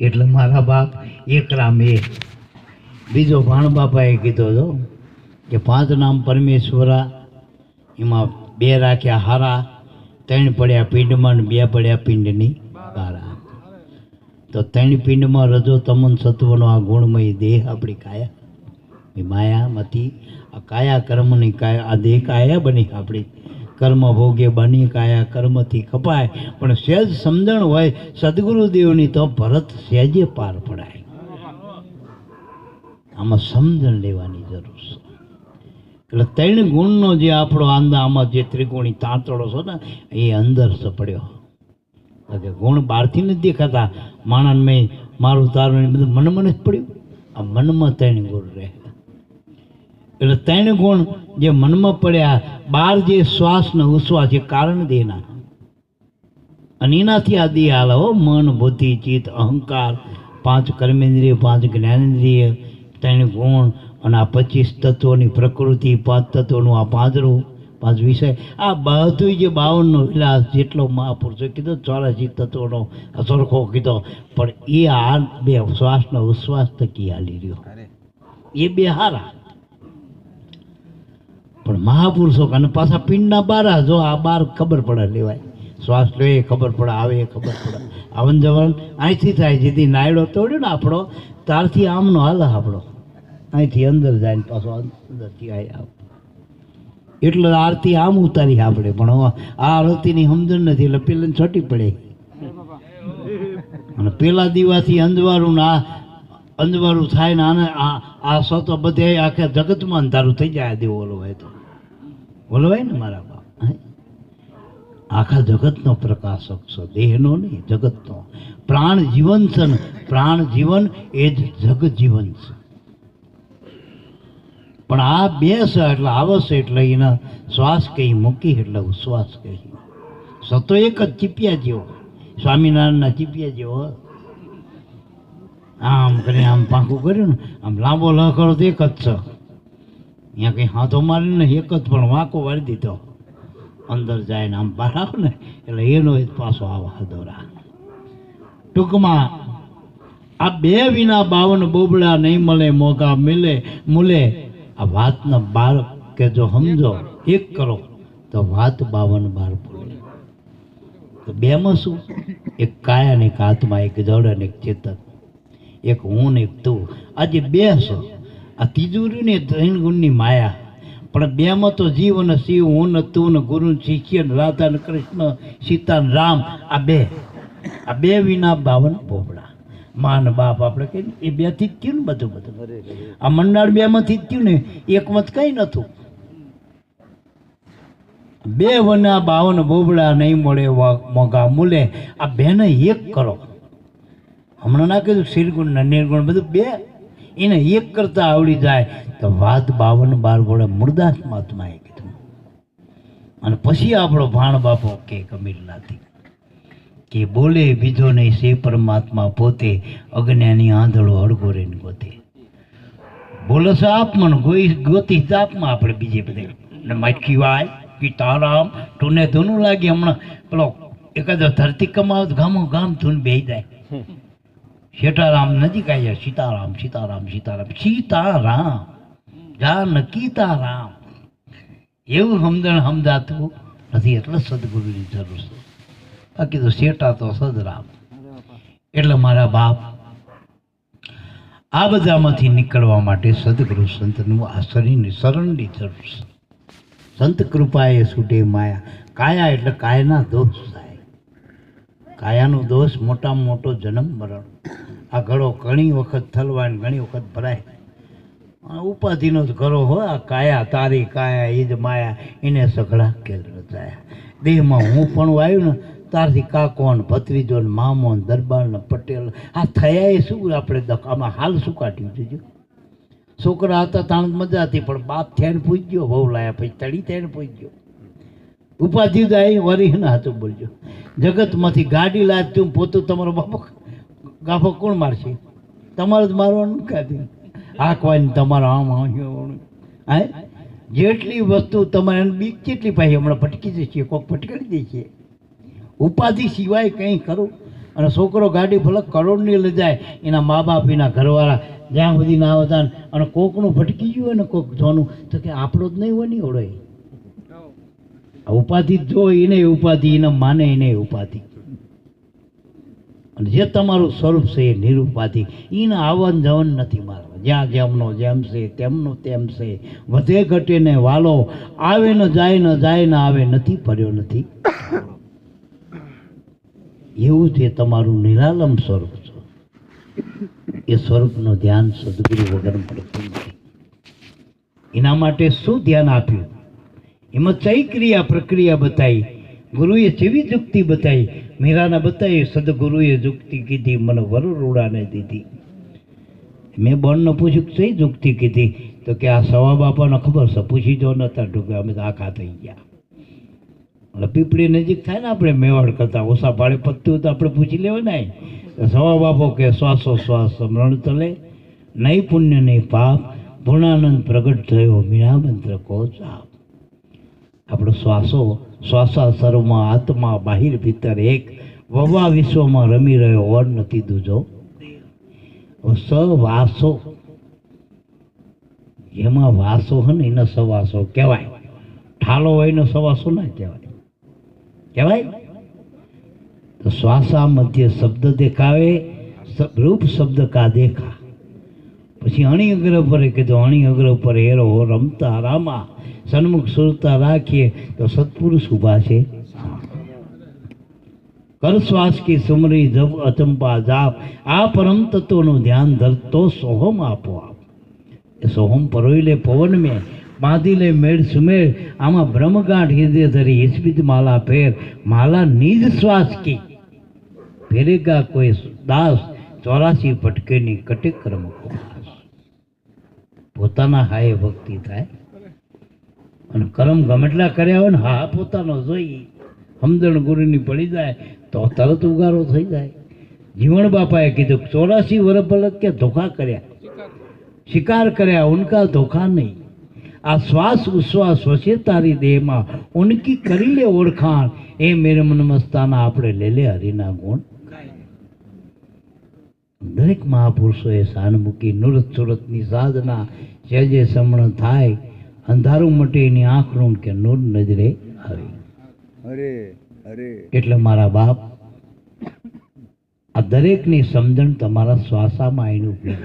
એટલે મારા બાપ એક રામ એક બીજો ભાણ બાપાએ કીધો હતો કે પાંચ નામ પરમેશ્વરા, એમાં બે રાખ્યા હારા, ત્રણ પડ્યા પિંડમાં ને બે પડ્યા પિંડની બારા. તો ત્રણ પિંડમાં રજો તમન સત્વનો આ ગુણમય દેહ આપણી કાયા. એ માયામાંથી આ કાયા કર્મની કાયા, આ દેહ કાયા બની આપણી. કર્મ ભોગે બની કાયા, કર્મથી કપાય. પણ સહેજ સમજણ હોય, સદગુરુદેવની તો ભરત સહેજે પાર પડાય. આમાં સમજણ લેવાની જરૂર છે. એટલે ત્રણ ગુણનો જે આપણો આંધા, આમાં જે ત્રિગુણી તાંતળો છે ને, એ અંદર સપડ્યો પડ્યો. કે ગુણ બહારથી નથી દેખાતા. માણસ મેં મારું તારું બધું મન મને જ પડ્યું. આ મનમાં ત્રણ ગુણ રહે. એટલે ત્રણ ગુણ જે મનમાં પડ્યા બાર જે શ્વાસ ને ઉશ્વાસ છે કારણ દેના અને એનાથી આ દેહ હાલ હો મન બુદ્ધિ ચિત્ત અહંકાર પાંચ કર્મેન્દ્રિય પાંચ જ્ઞાનેન્દ્રિય ત્રણ ગુણ. અને આ પચીસ તત્વોની પ્રકૃતિ પાંચ તત્વોનું આ પાંદરું પાંચ વિષય. આ બધું જે બાવનનો વિલાસ જેટલો મહાપુરુષો કીધો ચોરાસી તત્વોનો અસરખો કીધો. પણ એ આ બે શ્વાસનો ઉશ્વાસ તકી હાલી રહ્યો. એ બે હારા. પણ મહાપુરુષો અને પાછા પિંડના બારા જો આ બાર ખબર પડે લેવાય. શ્વાસ લે, એ ખબર પડે, આવે, એ ખબર પડે. આવન જવન અહીંથી થાય, જેથી નાયડો તોડ્યો ને આપણો, ત્યારથી આમનો હાલ આપણો. અહીંથી અંદર જાય ને પાછો અંદરથી આય આવ. એટલે આરતી આમ ઉતારી આપણે, પણ આ આરતીની સમજણ નથી, એટલે પેલા છોટી પડે. અને પેલા દીવાથી અંજવાળું ને આ અંજવાળું થાય ને આને આ આ સતો બધે આખા જગતમાં અંધારું થઈ જાય દેવો ઓલવાય તો. ઓલવાય ને મારા બાપ? આખા જગતનો પ્રકાશક છે. દેહનો નહીં, જગતનો. પ્રાણ જીવન છે ને, પ્રાણ જીવન એ જ જગ જીવન છે. પણ આ બે એટલે આવશે એટલે એના શ્વાસ કહી મૂકી એટલે ઉશ્વાસ કહી સતો એક જ ચીપિયા જેવો. સ્વામિનારાયણના ચીપિયા જેવો. આમ કરીને આમ પાંખું કર્યું ને, આમ લાંબો લ કરો તો એક જ છે. અહીંયા કંઈ હાથો મારીને એક જ પણ વાંકો વાળી દીધો. અંદર જાય ને આમ બહાર આવે ને, એટલે એનો જ પાછો આવા દોરા ટૂંકમાં આ બે વિના બાવન બોબડા નહીં મળે, મોગા મિલે, મૂલે. આ વાતના બાર કે જો સમજો, એક કરો, તો વાત બાવન બાર બોલે. તો બેમાં શું? એક કાયા ને એક આત્મા એક જડ અને એક ચેતન. એક હું ને એક તું. આજે બે છે. આ તિજોરી ને ત્રણ ગુણની માયા. પણ બેમાં તો જીવ અને શિવ, હું ને તું ને ગુરુ શિષ્ય ને રાધા ને કૃષ્ણ, સીતા ને રામ, આ બે. આ બે વિના બાવન પોપડા. મા ને બાપ આપણે કહીએ એ બેથી જ થયું ને બધું બધું. આ મંડાળ બે માંથી જ થયું ને એકમાં જ કઈ નતું બે વના બાવન બોબડા નહીં મળે મોગા મૂલે. આ બેને એક કરો. હમણાં ના કીધું, શિરગુણ ને નિર્ગુણ બધું બે. એને એક કરતા આવડી જાય તો વાત બાવન બાર વડે મૂળદાસ મહાત્માએ કીધું. અને પછી આપણો ભાણ બાપો કે કબીરનાથી કે બોલે બીજો નહીં સે પરમાત્મા પોતે અજ્ઞાની આંધળો અડગો રહીને ગોતે. બોલે છો આપ ને ગોઈ, ગોતી તાપમાં આપણે બીજે બધે. મટકી વાય પિતારામ ટુને ધૂનું લાગે હમણાં. પેલો એકાદો ધરતી કમાવ ગામો ગામ ધૂન બેહી જાય. સીતારામ નજીક આવ્યા સીતારામ સીતારામ સીતારામ સીતારામ જાનકી તારામ એવું સમજણ સમજાતું નથી, એટલે સદગુરુની જરૂર છે. બાકી તો શેઠા તો સદરામ. એટલે મારા બાપ આ બધામાંથી નીકળવા માટે સદગુરુ સંતનું આ શરીરની શરણની જરૂર છે. સંત કૃપાએ છૂટે માયા. કાયા એટલે કાયના દોષ થાય. કાયાનો દોષ મોટામાં મોટો જન્મ મરણ. આ ઘડો ઘણી વખત થલવાય ઘણી વખત ભરાય. ઉપાધિનો જ ઘરો હોય આ કાયા, તારી કાયા એ જ માયા, એને સઘળા કેલ રચાયા. દેહમાં હું પણ આવ્યું ને, તારથી કાકો ને ભત્રીજો ને મામો ને દરબાર ને પટેલ, આ થયા એ શું આપણે આમાં હાલ શું કાઢ્યું છે છોકરા હતા તાણ મજા હતી, પણ બાપ થઈને ગયો બહુ લાયા પછી તળી થઈને પૂજ્યો ઉપાધિ જાય વરી ના હતું બોલજો. જગતમાંથી ગાડી તું પોતું તમારો બાપો ગાફો કોણ મારશે? તમારે જ મારવાનું કાઢી હાંકવાની તમારો આમ આમ હા? જેટલી વસ્તુ તમારે બીક કેટલી પાસે હમણાં ભટકી જશે કોક ભટકાડી છે ઉપાધિ સિવાય કંઈ કરો અને છોકરો ગાડી ભલે કરોડની લઈ જાય એના મા બાપ એના ઘરવાળા જ્યાં સુધી ના આવતા અને કોકનું ભટકી ગયું હોય ને કોક જોનું તો કે આપણો જ નહીં હોય ને ઓળે આ ઉપાધિ જો એને ઉપાધિ એને માને એને ઉપાધિ. અને જે તમારું સ્વરૂપ છે એ નિરુપાધિ એને આવન જવન નથી મારવા. જ્યાં જેમનો જેમ છે, તેમનો તેમ છે. વધે ઘટે ને વાલો આવે ન જાય ન જાય ને આવે, નથી ફર્યો નથી. એવું જે તમારું નિરાલમ સ્વરૂપ છે. એ સ્વરૂપનું ધ્યાન સદગુરુ વગર મળતું નથી. એના માટે શું ધ્યાન આપ્યું? એમાં ચૈ ક્રિયા પ્રક્રિયા બતાવી ગુરુએ જેવી જુક્તિ બતાવી મીરાના બતાવી સદગુરુએ જુક્તિ કીધી, મને વરુરૂડાને દીધી. મેં બોનને પૂછ્યું કઈ જુક્તિ કીધી? તો કે, આ સવા બાપાને ખબર છે, પૂછી જો નતા ઢૂકે અમે તો આખા થઈ ગયા. એટલે પીપળી નજીક થાય ને આપણે મેવાડ કરતા, ઓછા ભાડે પત્તું તો આપણે પૂછી લેવા ને સવા બાપો કે, શ્વાસો શ્વાસ સમરણ તલે નહીં પુણ્ય, નહીં પાપ, પૂર્ણાનંદ પ્રગટ થયો મીણા મંત્ર કો જાપ. આપણો શ્વાસો શ્વાસાસરમાં આત્મા બાહિર ભીતર એક વવા વિશ્વમાં રમી રહ્યો ઓર નથી દૂજો. સવાસો જેમાં વાસો. હોય ને એને સવાસો કહેવાય. ઠાલો હોય ને સવાસો ના કહેવાય. કહેવાય? તો શ્વાસા મધ્ય શબ્દ દેખાવે રૂપ શબ્દ કા દેખા? પછી અણી અગ્ર પર કીધું, અણી અગ્ર પર હેરો રમતા રામા સન્મુખ સુરતા રાખીએ તો સત્પુરુષ ઊભા છે કર શ્વાસ કી સુમરી જપ અચંપા જાપ આ પરમ તત્વનું ધ્યાન ધરતો સોહમ આપો આપ એ સોહમ પરોઈ લે પવન મેં બાંધી લે મેળ સુમેળ આમાં બ્રહ્મગાંઠ હૃદય ધરી હિસ્પિત માલા ફેર માલા નિજ શ્વાસ કી ફેરેગા કોઈ દાસ ચોરાસી ભટકેની કટે કર્મ કુમાસ પોતાના હાય ભક્તિ થાય અને કરમ ગમેટલા કર્યા હોય ને, હા, પોતાનો જોઈ, સમજણ ગુરુની પડી જાય, તો તરત ઉગારો થઈ જાય. જીવણ બાપાએ કીધું, ચોરાસી વર્ષ પલક કે ધોખા કર્યા? શિકાર કર્યા, ઉનકા ધોખા નહીં. આ શ્વાસ ઉશ્વાસ વસે તારી દેહમાં, ઉનકી કરી લે ઓળખાણ. એ મેરે મનમસ્તાના આપણે લે લે હરિના ગુણ. દરેક મહાપુરુષોએ સાન મૂકી, નુરત સુરતની સાધના જે જે સમણ થાય અંધારું મટે એની આંખ રૂમ કે નૂર નજરે આવી. અરે અરે. એટલે મારા બાપ આ દરેકની સમજણ તમારા શ્વાસામાં આવીને ઉપડી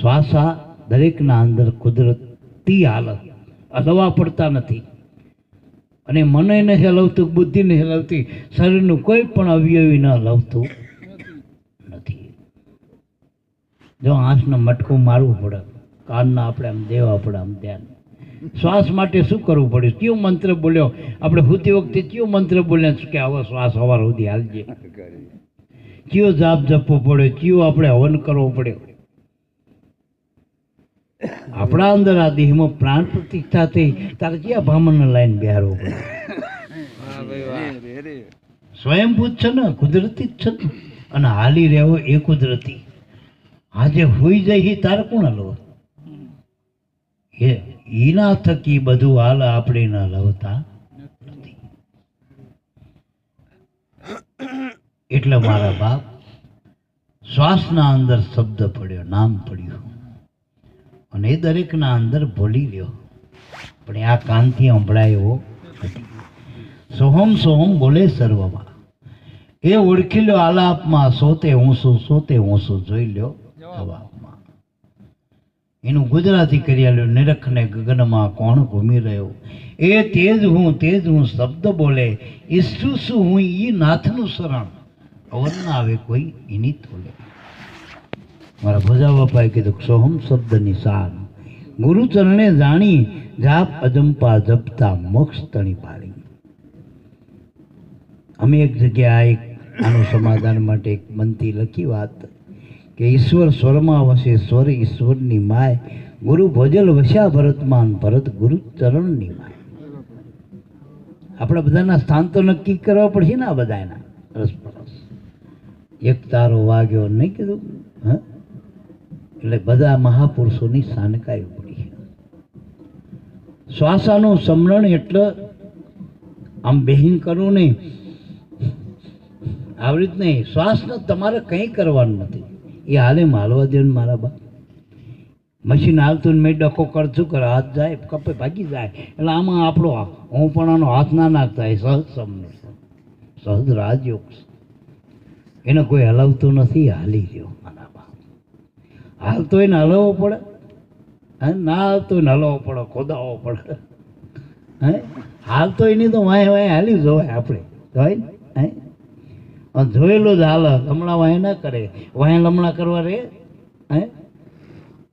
શ્વાસા દરેકના અંદર કુદરતી હાલત હલવા પડતા નથી. અને મને નહીં હલવતું બુદ્ધિ નહીં હલવતી શરીરનું કોઈ પણ અવયવી ન હલવતું નથી. જો આંખને મટકું મારવું પડે કાનના આપણે આમ દેવા પડે આમ ધ્યાન. શ્વાસ માટે શું કરવું પડે? કયો મંત્ર બોલ્યો? આપણે હોતી વખતે કયો મંત્ર બોલ્યા કે આવો શ્વાસ સવાર સુધી હાલજે. કયો જાપ જપવો પડે? કયો આપણે હવન કરવો પડે? આપણા અંદર આ દેહમાં પ્રાણ પ્રતિષ્ઠા થઈ, તારે ક્યાં ભામણને લાઈન બિહારવો પડે? સ્વયંભૂત છે ને, કુદરતી જ છે ને. અને હાલી રહેવો એ કુદરતી. આજે હોઈ જાય તારે કોણ હલવા? એ એના થકી બધું હાલ આપણે ના લવતા એટલે મારા બાપ શ્વાસના અંદર શબ્દ પડ્યો, નામ પડ્યું. અને એ દરેકના અંદર ભૂલી રહ્યો પણ આ કાનથી સંભળાયો નથી. સોહમ સોહમ બોલે સર્વમાં. એ ઓળખી લો આલાપમાં, સોતે હું શું સોતે હું શું જોઈ લ્યો જવાબમાં એનું ગુજરાતી કરી આલ્યું નિરખને ગગનમાં કોણ ઘૂમી રહ્યો? એ તેજ હું તેજ હું શબ્દ બોલે ઈસુ શું હું ઈ નાથનું શરણ. અવર ના આવે કોઈ એની તોલે. મારા ભજા બાપાએ કીધું સોહમ શબ્દ નિશાન ગુરુ ચરણે જાણી જાપ અજંપા જપતા મોક્ષ તણી પાડી અમે એક જગ્યાએ આનું સમાધાન માટે એક મનથી લખી વાત કે ઈશ્વર સ્વરમાં વસે, સ્વર ઈશ્વરની માય. ગુરુ ભોજલ વસ્યા ભરતમાન, ભરત ગુરુ ચરણની માય. આપણા બધાના સ્થાન તો નક્કી કરવા પડશે ને આ બધાના. રસપરસ. એક તારો વાગ્યો નહીં કીધું? હ? એટલે બધા મહાપુરુષોની સાનકાઈ પડી શ્વાસાનું સમરણ એટલે આમ બેહીન કરવું નહીં. આવી રીત નહીં શ્વાસને તમારે કંઈ કરવાનું નથી. એ હાલે માલવા દે ને મારા બા. મશીન હાલતું ને મેં ડખો કરશું કરે, હાથ જાય, કપે ભાગી જાય. એટલે આમાં આપણો હું પણ આનો હાથ ના નાખતા, એ સહજ સમનો સહજ રાજયોગ. એને કોઈ હલાવતો નથી હાલી રહ્યો મારા બા. હાલતો એને હલાવવો પડે. હે? ના હાલતો એને હલાવવો પડે, ખોદાવવો પડે. હે? હાલતો એની તો વાંય વાંય હાલી જવાય આપણે. ને? હે? જોયેલો જ હાલ હમણાં વાંહે ના કરે. વાંહે લમણા કરવા રે? હે?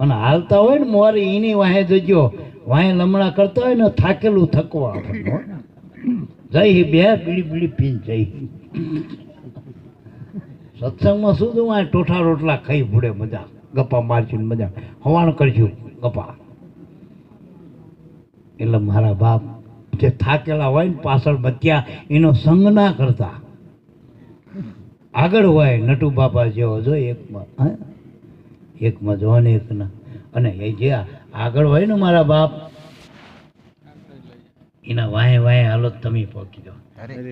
અને હાલતા હોય ને મોરી, એની વાહે જજો. વાહે લમણા કરતા હોય ને થાકેલું થકવા. જય બે બીડી બીડી પીન હી. સત્સંગમાં શું તું ટોઠા રોટલા ખાઈ ભૂડે મજા. ગપ્પા મારશું મજા. હવાણ કરશું ગપ્પા. એટલે મારા બાપ જે થાકેલા હોય ને પાછળ બત્યા એનો સંગ ના કરતા. આગળ હોય નટુ બાપા જેવો જો એકમાં હા? એકમાં જો ને એકના. અને એ જે આગળ હોય ને મારા બાપ એના વાંહે વાંહે હાલો તમે પહોંચી દો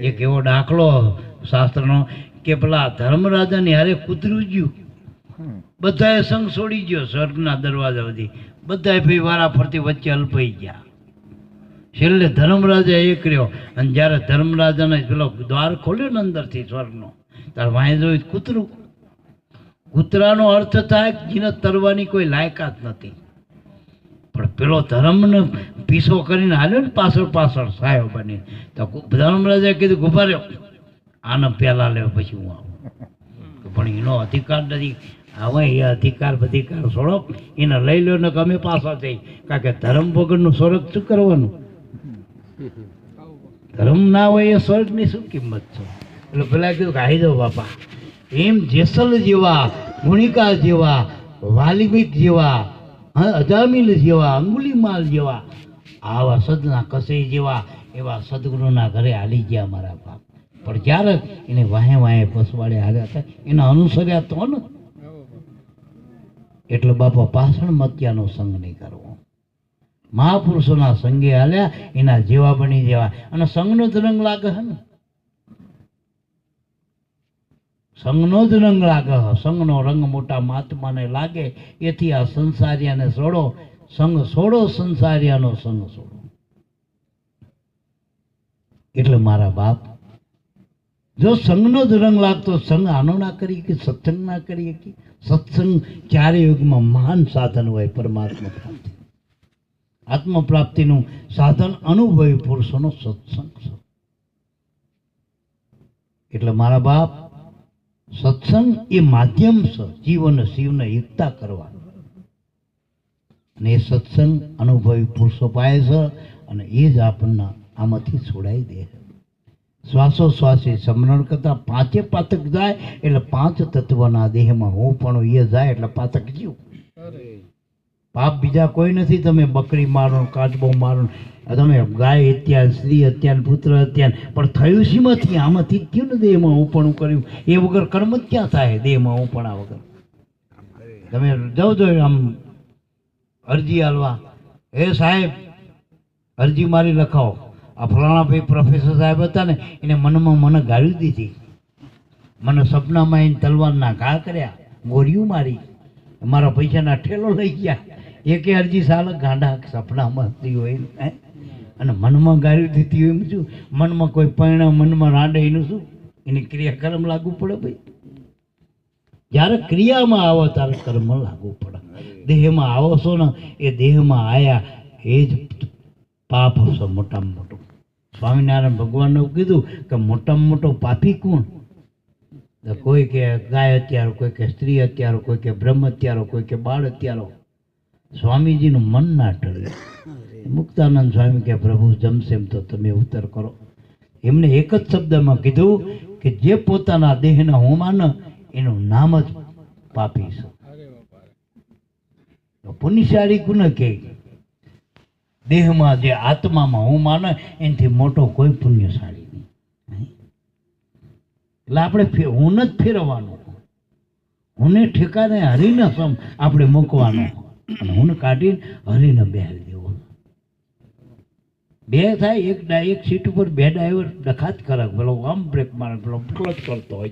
એક એવો દાખલો શાસ્ત્રનો કે પેલા ધર્મરાજાની હારે કૂતરું ગયું બધાએ સંગ છોડી ગયો સ્વર્ગના દરવાજા સુધી. બધાએ ભાઈ વારા ફરતી વચ્ચે અલ્પાઈ ગયા. છેલ્લે ધર્મરાજા એક રહ્યો. અને જ્યારે ધર્મરાજાને પેલો દ્વાર ખોલ્યો ને અંદરથી સ્વર્ગનો ત્યારે વાંહે કૂતરું. કૂતરાનો અર્થ થાય જીને તરવાની કોઈ લાયકાત નથી. પણ પેલો ધર્મને પીસો કરીને હાલ્યો ને પાછળ પાછળ સાયો બની. તો ધર્મરાજાએ કીધું ઊભા રહ્યો. આને પહેલાં લેવો પછી હું આવું. પણ એનો અધિકાર નથી. હવે એ અધિકાર બધિકાર છોડો. એને લઈ લો ને ગમે અમે પાછા થઈ કારણ કે ધર્મ વગરનું સ્વર્ગ શું કરવાનું? ધર્મ ના હોય એ સ્વર્ગની શું કિંમત છે? એટલે પેલા કીધું કે દો બાપા. એમ જેસલ જેવા ગુણિકા જેવા, વાલ્મિક જેવા અજામિલ જેવા, અંગુલીમાલ જેવા, આવા સદના કસે જેવા, એવા સદગુરુના ઘરે હાલી ગયા મારા બાપ. પણ જ્યારે એને વાહે વાહે પસવાડે હાલ્યા હતા, એને અનુસર્યા તો ને. એટલે બાપા પાષણ મત્યાનો સંગ નહીં કરવો. મહાપુરુષોના સંગે હાલ્યા, એના જેવા બની જેવા. અને સંગનો જ રંગ લાગે હે ને? સંગનો જ રંગ લાગે. સંગનો રંગ મોટા મહાત્માને લાગે. એથી આ સંસારિયાને છોડો. સંગ છોડો, સંસારિયાનો સંગ છોડો. એટલે મારા બાપ, જો સંગનો જ રંગ લાગતો, સંગ આનો ના કરીએ કે સત્સંગ ના કરીએ કે? સત્સંગ ચારે યુગમાં મહાન સાધન હોય? પરમાત્મા પ્રાપ્તિ. આત્મ પ્રાપ્તિનું સાધન અનુભવી પુરુષોનો સત્સંગ એટલે મારા બાપ સત્સંગ એ માધ્યમ છે જીવ અને શિવને એકતા કરવાનું. અને એ સત્સંગ અનુભવી પુરુષો પાય છે અને એ જ આપણને આમાંથી છોડાઈ દે છે. શ્વાસોશ્વાસે સમરણ કરતા પાંચે પાતક જાય એટલે પાંચ તત્વના દેહમાં હું પણ એ જાય એટલે પાતક જીવ. પાપ બીજા કોઈ નથી તમે બકરી મારો કાચબો મારો તમે ગાય હત્યા, સ્ત્રી હત્યા પુત્ર હત્યા પણ થયું શીમાંથી? આમાંથી થયું ને દેહમાં ઉપણું કર્યું? એ વગર કર્મ જ ક્યાં થાય? દેહમાં ઉપણા વગર. તમે જાઓ જો આમ અરજી હાલવા એ સાહેબ, અરજી મારી લખાવો. આ ફલાણા ભાઈ પ્રોફેસર સાહેબ હતા ને, એને મનમાં મને ગાળી દીધી. મને સપનામાં એને તલવારના ઘા કર્યા, ગોળીઓ મારી. મારા પૈસાના ઠેલો લઈ ગયા. એકે અરજી સાલ ગાંડા સપનામાં હતી હોય હે? અને મનમાં ગાળી દીધી એમ શું મનમાં કોઈ પરિણામ મનમાં રાંડે એનું શું? એની ક્રિયા કર્મ લાગુ પડે ભાઈ. જ્યારે ક્રિયામાં આવો ત્યારે કર્મ લાગુ પડે. દેહમાં આવો છો ને, એ દેહમાં આયા, એ જ પાપ હશે મોટામાં મોટું. સ્વામિનારાયણ ભગવાનને કીધું કે મોટામાં મોટો પાપી કોણ? કોઈ કે ગાય હત્યારો કોઈ કે સ્ત્રી હત્યારો કોઈ કે બ્રહ્મ હત્યારો કોઈ કે બાળ હત્યારો સ્વામીજીનું મન ના ટળે મુક્તાનંદ સ્વામી કે, પ્રભુ, જમશે એમ તો તમે ઉત્તર કરો. એમને એક જ શબ્દમાં કીધું કે, જે પોતાના દેહના હોમાન એનું નામ જ પાપી છે. તો પુણ્યશાળી કે દેહમાં જે આત્મામાં હું માને, એનાથી મોટો કોઈ પુણ્યશાળી નહીં. એટલે આપણે હું જ ફેરવવાનું હુંને ઠેકાને હરીને સમ, આપણે મૂકવાનો અને હું કાઢીને હરીને દેવો બે થાય, એક ડાય એક સીટ ઉપર બે ડ્રાઈવર ડખાત કરે પેલો આમ બ્રેક મારે, પેલો ક્લચ કરતો હોય.